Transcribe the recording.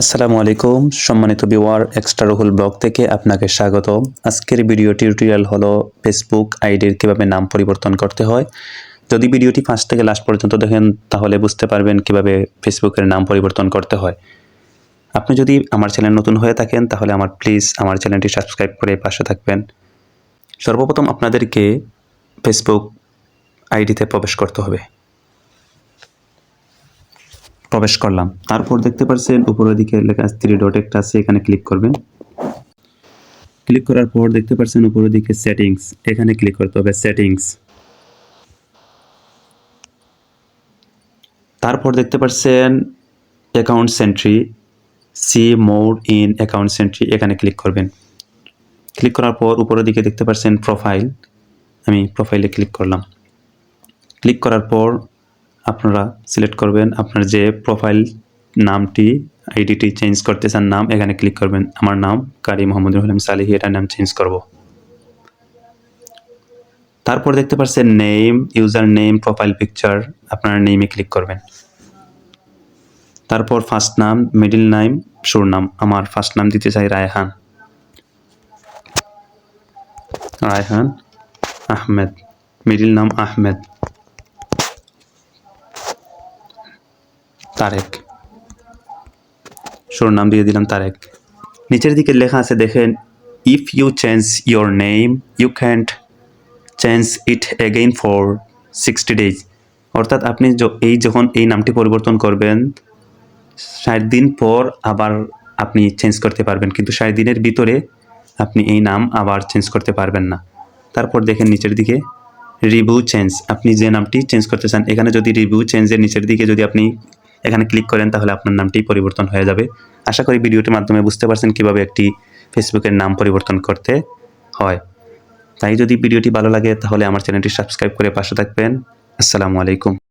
আসসালামু আলাইকুম। সম্মানিত বিওয়ার এক্সট্রা রুহুল ব্লগ থেকে আপনাকে স্বাগত। আজকের ভিডিও টিউটোরিয়াল হলো ফেসবুক আইডির কীভাবে নাম পরিবর্তন করতে হয়। যদি ভিডিওটি ফার্স্ট থেকে লাস্ট পর্যন্ত দেখেন, তাহলে বুঝতে পারবেন কীভাবে ফেসবুকের নাম পরিবর্তন করতে হয়। আপনি যদি আমার চ্যানেল নতুন হয়ে থাকেন, তাহলে আমার প্লিজ আমার চ্যানেলটি সাবস্ক্রাইব করে পাশে থাকবেন। সর্বপ্রথম আপনাদেরকে ফেসবুক আইডিতে প্রবেশ করতে হবে। প্রবেশ করলাম। তারপর দেখতে পাচ্ছেন উপরের দিকে লেখা থ্রি ডট একটা আছে, এখানে ক্লিক করবেন। ক্লিক করার পর দেখতে পাচ্ছেন উপরের দিকে সেটিংস এখানে ক্লিক করতে হবে সেটিংস তারপর দেখতে পাচ্ছেন account centre see more in account centre এখানে ক্লিক করবেন। ক্লিক করার পর উপরের দিকে দেখতে পাচ্ছেন প্রোফাইল আমি প্রোফাইলে ক্লিক করলাম। ক্লিক করার পর আপনারা সিলেক্ট করবেন আপনার যে প্রোফাইল নামটি আইডিটি চেঞ্জ করতে চান নাম, এখানে ক্লিক করবেন, আমার নাম কারি মোহাম্মদুল হলিম সালিহি এটা নাম চেঞ্জ করব। তারপর দেখতে পাচ্ছেন name user name profile picture আপনার নেমে ক্লিক করবেন। তারপর ফার্স্ট নাম মিডিল নাম সুর নাম, আমার ফার্স্ট নাম দিতে চাই রায়হান। রায়হান আহমেদ মিডিল নাম আহমেদ। তারেক। সুর নাম দিয়ে দিলাম তারেক। নিচের দিকে লেখা আছে, দেখেন if you change your name you can't change it again for sixty days অর্থাৎ আপনি এই যখন এই নামটি পরিবর্তন করবেন, ষাট দিন পর আবার আপনি চেঞ্জ করতে পারবেন। কিন্তু ষাট দিনের ভিতরে আপনি এই নাম আবার চেঞ্জ করতে পারবেন না। তারপর দেখেন নিচের দিকে রিভিউ চেঞ্জ আপনি যে নামটি চেঞ্জ করতে চান, এখানে যদি রিভিউ চেঞ্জের নিচের দিকে যদি আপনি এখানে ক্লিক করেন, তাহলে আপনার নামটি পরিবর্তন হয়ে যাবে। আশা করি ভিডিওটির মাধ্যমে বুঝতে পারছেন কীভাবে একটি ফেসবুকের নাম পরিবর্তন করতে হয়। তাই যদি ভিডিওটি ভালো লাগে, তাহলে আমার চ্যানেলটি সাবস্ক্রাইব করে পাশে থাকবেন। আসসালামু আলাইকুম।